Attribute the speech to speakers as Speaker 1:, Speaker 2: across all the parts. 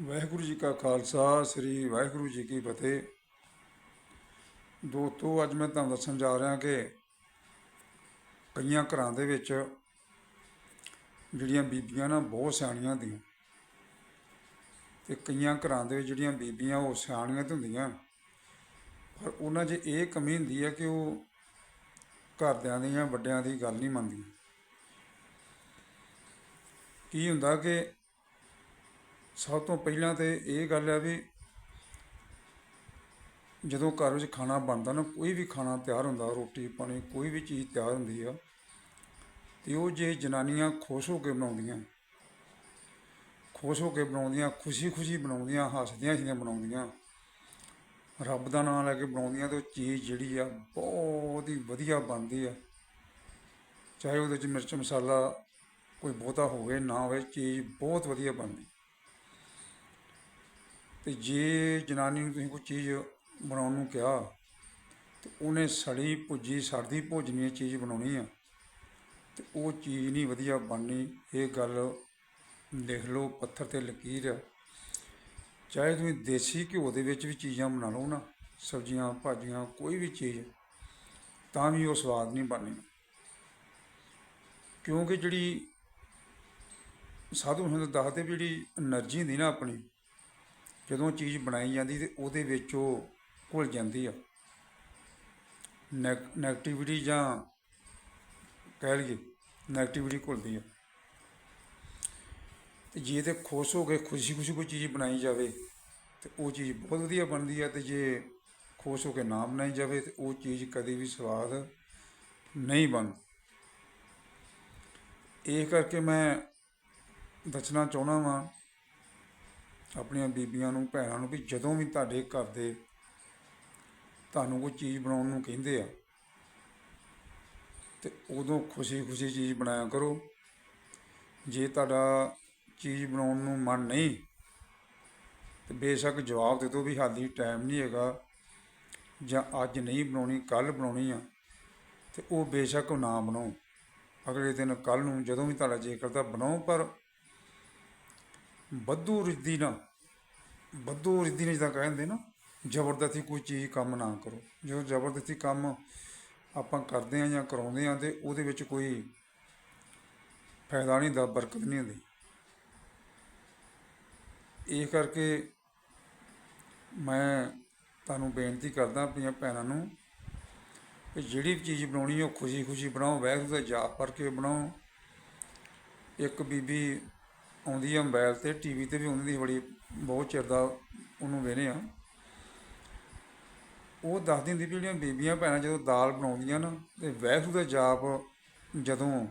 Speaker 1: ਵਾਹਿਗੁਰੂ ਜੀ ਕਾ ਖਾਲਸਾ, ਸ੍ਰੀ ਵਾਹਿਗੁਰੂ ਜੀ ਕੀ ਫਤਿਹ। ਦੋਸਤੋ, ਅੱਜ ਮੈਂ ਤੁਹਾਨੂੰ ਦੱਸਣ ਜਾ ਰਿਹਾ ਕਿ ਕਈਆਂ ਘਰਾਂ ਦੇ ਵਿੱਚ ਜਿਹੜੀਆਂ ਬੀਬੀਆਂ ਨਾ ਬਹੁਤ ਸਿਆਣੀਆਂ ਹੁੰਦੀਆਂ। ਤੇ ਕਈਆਂ ਘਰਾਂ ਦੇ ਵਿੱਚ ਜਿਹੜੀਆਂ ਬੀਬੀਆਂ ਉਹ ਸਿਆਣੀਆਂ ਤਾਂ ਹੁੰਦੀਆਂ। ਪਰ ਉਹਨਾਂ 'ਚ ਇਹ ਕਮੀ ਹੁੰਦੀ ਹੈ ਕਿ ਉਹ ਘਰਦਿਆਂ ਦੀ ਜਾਂ ਵੱਡਿਆਂ ਦੀ ਗੱਲ ਨਹੀਂ ਮੰਨਦੀਆਂ। ਕੀ ਹੁੰਦਾ ਕਿ ਸਭ ਤੋਂ ਪਹਿਲਾਂ ਤਾਂ ਇਹ ਗੱਲ ਹੈ ਵੀ ਜਦੋਂ ਘਰ ਵਿੱਚ ਖਾਣਾ ਬਣਦਾ ਨਾ, ਕੋਈ ਵੀ ਖਾਣਾ ਤਿਆਰ ਹੁੰਦਾ, ਰੋਟੀ, ਪਾਣੀ, ਕੋਈ ਵੀ ਚੀਜ਼ ਤਿਆਰ ਹੁੰਦੀ ਆ, ਤੇ ਉਹ ਜੇ ਜਨਾਨੀਆਂ ਖੁਸ਼ ਹੋ ਕੇ ਬਣਾਉਂਦੀਆਂ, ਖੁਸ਼ ਹੋ ਕੇ ਬਣਾਉਂਦੀਆਂ, ਖੁਸ਼ੀ-ਖੁਸ਼ੀ ਬਣਾਉਂਦੀਆਂ ਹੱਸਦੀਆਂ ਹੱਸਦੀਆਂ ਬਣਾਉਂਦੀਆਂ, ਰੱਬ ਦਾ ਨਾਮ ਲੈ ਕੇ ਬਣਾਉਂਦੀਆਂ, ਤੇ ਉਹ ਚੀਜ਼ ਜਿਹੜੀ ਆ ਬਹੁਤ ਹੀ ਵਧੀਆ ਬਣਦੀ ਆ। ਚਾਹੇ ਉਹਦੇ ਚ ਮਿਰਚ ਮਸਾਲਾ ਕੋਈ ਬਹੁਤਾ ਹੋਵੇ, ਨਾ ਹੋਵੇ, ਚੀਜ਼ ਬਹੁਤ ਵਧੀਆ ਬਣਦੀ। ਅਤੇ ਜੇ ਜਨਾਨੀ ਨੂੰ ਤੁਸੀਂ ਕੋਈ ਚੀਜ਼ ਬਣਾਉਣ ਨੂੰ ਕਿਹਾ ਅਤੇ ਉਹਨੇ ਸੜੀ ਭੁੱਜੀ ਸੜਦੀ ਭੋਜਨੀ ਚੀਜ਼ ਬਣਾਉਣੀ ਆ ਅਤੇ ਉਹ ਚੀਜ਼ ਨਹੀਂ ਵਧੀਆ ਬਣਨੀ, ਇਹ ਗੱਲ ਲਿਖ ਲਓ, ਪੱਥਰ 'ਤੇ ਲਕੀਰ ਆ। ਚਾਹੇ ਤੁਸੀਂ ਦੇਸੀ ਘਿਓ ਦੇ ਵਿੱਚ ਵੀ ਚੀਜ਼ਾਂ ਬਣਾ ਲਓ ਨਾ, ਸਬਜ਼ੀਆਂ, ਭਾਜੀਆਂ, ਕੋਈ ਵੀ ਚੀਜ਼, ਤਾਂ ਵੀ ਉਹ ਸਵਾਦ ਨਹੀਂ ਬਣਨੀ। ਕਿਉਂਕਿ ਜਿਹੜੀ ਸਾਧੂ ਸੰਤ ਦੱਸਦੇ ਵੀ ਜਿਹੜੀ એનર્ਜੀ ਹੁੰਦੀ ਨਾ ਆਪਣੀ ਜਦੋਂ ਚੀਜ਼ ਬਣਾਈ ਜਾਂਦੀ ਤਾਂ ਉਹਦੇ ਵਿੱਚ ਉਹ ਘੁਲ ਜਾਂਦੀ ਆ। ਨੈਗੇਟਿਵਿਟੀ ਜਾਂ ਕਹਿ ਲਈਏ ਨੈਗੇਟਿਵਿਟੀ ਘੁਲਦੀ ਆ। ਤੇ ਜੇ ਤੇ ਖੁਸ਼ ਹੋ ਕੇ ਖੁਸ਼ੀ ਖੁਸ਼ੀ ਕੋਈ ਚੀਜ਼ ਬਣਾਈ ਜਾਵੇ ਤੇ ਉਹ ਚੀਜ਼ ਬਹੁਤ ਵਧੀਆ ਬਣਦੀ ਆ ਤੇ ਜੇ ਖੁਸ਼ ਹੋ ਕੇ ਨਾ ਬਣਾਈ ਜਾਵੇ ਤੇ ਉਹ ਚੀਜ਼ ਕਦੇ ਵੀ ਸਵਾਦ ਨਹੀਂ ਬਣ। ਇਹ ਕਰਕੇ ਮੈਂ ਦੱਸਣਾ ਚਾਹੁੰਦਾ ਵਾਂ ਆਪਣੀਆਂ ਬੀਬੀਆਂ ਨੂੰ, ਭੈਣਾਂ ਨੂੰ ਵੀ ਜਦੋਂ ਵੀ ਤੁਹਾਡੇ ਘਰ ਦੇ ਤੁਹਾਨੂੰ ਕੋਈ ਚੀਜ਼ ਬਣਾਉਣ ਨੂੰ ਕਹਿੰਦੇ ਆ, ਤੇ ਉਦੋਂ ਖੁਸ਼ੀ-ਖੁਸ਼ੀ ਚੀਜ਼ ਬਣਾਇਆ ਕਰੋ। ਜੇ ਤੁਹਾਡਾ ਚੀਜ਼ ਬਣਾਉਣ ਨੂੰ ਮਨ ਨਹੀਂ, ਤੇ ਬੇਸ਼ੱਕ ਜਵਾਬ ਦੇ ਦਿਓ ਵੀ ਹਾਲੀ ਟਾਈਮ ਨਹੀਂ ਹੈਗਾ, ਜਾਂ ਅੱਜ ਨਹੀਂ ਬਣਾਉਣੀ ਕੱਲ ਬਣਾਉਣੀ ਆ, ਤੇ ਉਹ ਬੇਸ਼ੱਕ ਨਾ ਬਣਾਓ। ਅਗਲੇ ਦਿਨ ਕੱਲ ਨੂੰ ਜਦੋਂ ਵੀ ਤੁਹਾਡਾ ਜੇ ਕਰਦਾ ਬਣਾਓ, ਪਰ ਬੱਧੂ ਰਿੱਧੀ ਨਾ, ਬੱਧੂ ਰਿੱਧੀ ਨੇ ਜਿੱਦਾਂ ਕਹਿੰਦੇ ਨਾ, ਜ਼ਬਰਦਸਤੀ ਕੋਈ ਚੀਜ਼ ਕੰਮ ਨਾ ਕਰੋ। ਜੋ ਜ਼ਬਰਦਸਤੀ ਕੰਮ ਆਪਾਂ ਕਰਦੇ ਆ ਜਾਂ ਕਰਾਉਂਦੇ ਆ ਤੇ ਉਹਦੇ ਵਿੱਚ ਕੋਈ ਫਾਇਦਾ ਨਹੀਂ ਦਾ ਬਰਕਤ ਨਹੀਂ ਹੁੰਦੀ। ਇਹ ਕਰਕੇ ਮੈਂ ਤੁਹਾਨੂੰ ਬੇਨਤੀ ਕਰਦਾ ਆਪਣੀਆਂ ਭੈਣਾਂ ਨੂੰ ਕਿ ਜਿਹੜੀ ਵੀ ਚੀਜ਼ ਬਣਾਉਣੀ ਉਹ ਖੁਸ਼ੀ-ਖੁਸ਼ੀ ਬਣਾਓ, ਵਾਹਿਗੁਰੂ ਦਾ ਜਾਪ ਕਰਕੇ ਬਣਾਓ। ਇੱਕ ਬੀਬੀ ਆਉਂਦੀ ਆ ਮੋਬਾਈਲ ਤੇ ਟੀਵੀ ਤੇ ਵੀ ਉਹਨਾਂ ਦੀ ਬੜੀ, ਬਹੁਤ ਚਿਰ ਦਾ ਉਹਨੂੰ ਵੇਨੇ ਆ। ਉਹ ਦੱਸਦੀ ਹੁੰਦੀ ਵੀ ਜਿਹੜੀਆਂ ਬੀਬੀਆਂ ਭੈਣਾਂ ਜਦੋਂ ਦਾਲ ਬਣਾਉਂਦੀਆਂ ਨਾ, ਤੇ ਵਾਹਿਗੁਰੂ ਦਾ ਜਾਪ ਜਦੋਂ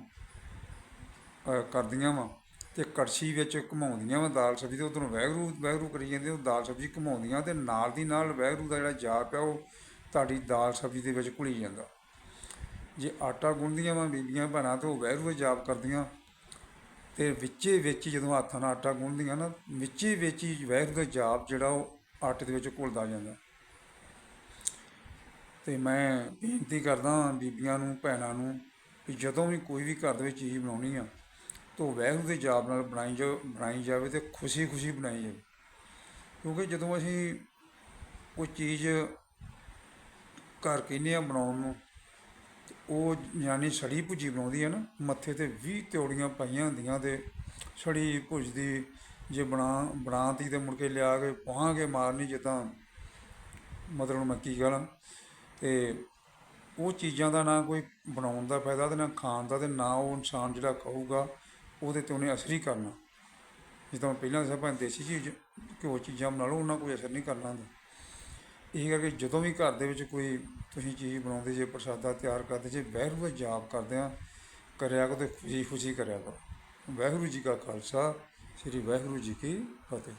Speaker 1: ਕਰਦੀਆਂ ਵਾ, ਤੇ ਕੜਛੀ ਵਿੱਚ ਘੁਮਾਉਂਦੀਆਂ ਵਾ ਦਾਲ ਸਬਜ਼ੀ ਤੇ, ਉਧਰੋਂ ਵਾਹਿਗੁਰੂ ਵਾਹਿਗੁਰੂ ਕਰੀ ਜਾਂਦੇ, ਉਹ ਦਾਲ ਸਬਜ਼ੀ ਘੁਮਾਉਂਦੀਆਂ ਤੇ ਨਾਲ ਦੀ ਨਾਲ ਵਾਹਿਗੁਰੂ ਦਾ ਜਿਹੜਾ ਜਾਪ ਆ, ਉਹ ਤੁਹਾਡੀ ਦਾਲ ਸਬਜ਼ੀ ਦੇ ਵਿੱਚ ਘੁਲੀ ਜਾਂਦਾ। ਜੇ ਆਟਾ ਗੁੰਨਦੀਆਂ ਵਾ ਬੀਬੀਆਂ ਭੈਣਾਂ, ਤੇ ਉਹ ਵਾਹਿਗੁਰੂ ਦਾ ਜਾਪ ਕਰਦੀਆਂ। ਤੇ ਵਿੱਚੇ ਵਿੱਚ ਹੀ ਜਦੋਂ ਹੱਥਾਂ ਨਾਲ ਆਟਾ ਗੁੰਨਦੀਆਂ ਨਾ, ਵਿੱਚੇ ਵਿੱਚ ਹੀ ਵਾਹਿਗੁਰੂ ਦਾ ਜਾਪ ਜਿਹੜਾ ਉਹ ਆਟੇ ਦੇ ਵਿੱਚ ਘੁਲਦਾ ਜਾਂਦਾ। ਤੇ ਮੈਂ ਬੇਨਤੀ ਕਰਦਾ ਬੀਬੀਆਂ ਨੂੰ, ਭੈਣਾਂ ਨੂੰ ਕਿ ਜਦੋਂ ਵੀ ਕੋਈ ਵੀ ਘਰ ਦੇ ਵਿੱਚ ਚੀਜ਼ ਬਣਾਉਣੀ ਆ, ਤਾਂ ਉਹ ਵਾਹਿਗੁਰੂ ਦੇ ਜਾਪ ਨਾਲ ਬਣਾਈ ਜਾ, ਬਣਾਈ ਜਾਵੇ ਤੇ ਖੁਸ਼ੀ-ਖੁਸ਼ੀ ਬਣਾਈ ਜਾਵੇ। ਕਿਉਂਕਿ ਜਦੋਂ ਅਸੀਂ ਕੋਈ ਚੀਜ਼ ਘਰ ਕਹਿੰਦੇ ਆ ਬਣਾਉਣ ਨੂੰ ਉਹ ਯਾਨੀ ਸੜੀ ਭੁੱਜੀ ਬਣਾਉਂਦੀ ਹੈ ਨਾ, ਮੱਥੇ ਤੇ 20 ਤਿਉੜੀਆਂ ਪਾਈਆਂ ਹੁੰਦੀਆਂ ਤੇ ਸੜੀ ਭੁੱਜਦੀ ਜੇ ਬਣਾ, ਬਣਾਤੀ ਤੇ ਮੁੜ ਕੇ ਲਿਆ ਕੇ ਪਹਾਂ ਕੇ ਮਾਰਨੀ ਜਿੱਦਾਂ ਮਤਲਬ ਮੈਂ ਕੀ ਕਹਾਂ ਤੇ ਉਹ ਚੀਜ਼ਾਂ ਦਾ ਨਾ ਕੋਈ ਬਣਾਉਣ ਦਾ ਫਾਇਦਾ ਤੇ ਨਾ ਖਾਣ ਦਾ ਤੇ ਨਾ ਉਹ ਇਨਸਾਨ ਜਿਹੜਾ ਖਾਊਗਾ, ਉਹਦੇ ਤੇ ਉਹਨੇ ਅਸਰ ਹੀ ਕਰਨਾ। ਜਿੱਦਾਂ ਮੈਂ ਪਹਿਲਾਂ ਦੱਸਿਆ ਦੇਸੀ ਚੀਜ਼ ਘਿਓ ਚੀਜ਼ਾਂ ਬਣਾ ਲਓ, ਉਹਨਾਂ ਕੋਈ ਅਸਰ ਨਹੀਂ ਕਰਨਾ ਹੁੰਦਾ। ਇਹ ਕਿ ਜਦੋਂ ਵੀ ਘਰ ਦੇ ਵਿੱਚ ਕੋਈ ਤੁਸੀਂ ਚੀਜ਼ ਬਣਾਉਂਦੇ, ਜੇ ਪ੍ਰਸ਼ਾਦਾ ਤਿਆਰ ਕਰਦੇ, ਜੇ ਵਾਹਿਗੁਰੂ ਦਾ ਜਾਪ ਕਰਦੇ ਆ ਕਰਿਆ ਕਰੋ ਤੇ ਖੁਸ਼ੀ ਖੁਸ਼ੀ ਕਰਿਆ ਕਰੋ। ਵਾਹਿਗੁਰੂ ਜੀ ਕਾ ਖਾਲਸਾ, ਸ੍ਰੀ ਵਾਹਿਗੁਰੂ ਜੀ ਕੀ ਫਤਿਹ।